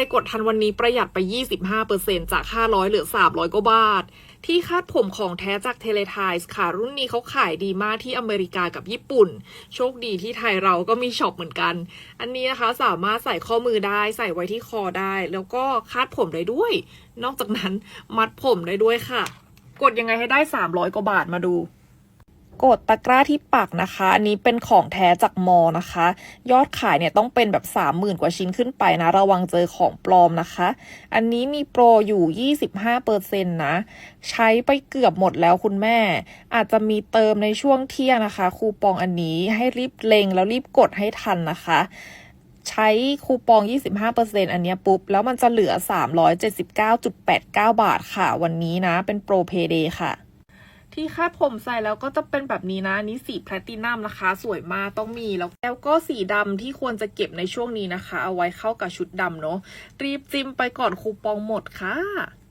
รกดทันวันนี้ประหยัดไป 25%จาก 500 เหลือ 300 กว่าบาท ที่คาดผมของแท้จากเทเลไทส์ค่ะ รุ่นนี้เขาขายดีมากที่อเมริกากับญี่ปุ่น โชคดีที่ไทยเราก็มีช็อปเหมือนกัน อันนี้นะคะสามารถใส่ข้อมือได้ใส่ไว้ที่คอได้ แล้วก็คาดผมได้ด้วย นอกจากนั้นมัดผมได้ด้วยค่ะ กดยังไงให้ได้ 300 กว่าบาทมาดู กดตะกร้าที่ปักนะคะ อันนี้เป็นของแท้จากมอนะคะ ยอดขายเนี่ยต้องเป็นแบบ30,000 กว่าชิ้นขึ้นไปนะ ระวังเจอของปลอมนะคะ อันนี้มีโปรอยู่ 25%นะ ใช้ไปเกือบหมดแล้วคุณแม่ อาจจะมีเติมในช่วงเที่ยงนะคะ คูปองอันนี้ให้รีบเลงแล้วรีบกดให้ทันนะคะใช้คูปอง 25%อันเนี้ปุ๊บ แล้วมันจะเหลือ 379.89 บาทค่ะ วันนี้นะ เป็นโปรเพเดค่ะ ที่คาดผมใส่แล้วก็จะเป็นแบบนี้นะนี้สีแพลตินัมนะคะ สวยมากต้องมีแล้วแล้วก็สีดำที่ควรจะเก็บในช่วงนี้นะคะ เอาไว้เข้ากับชุดดำเนาะรีบจิ้มไปก่อนคูปองหมดค่ะ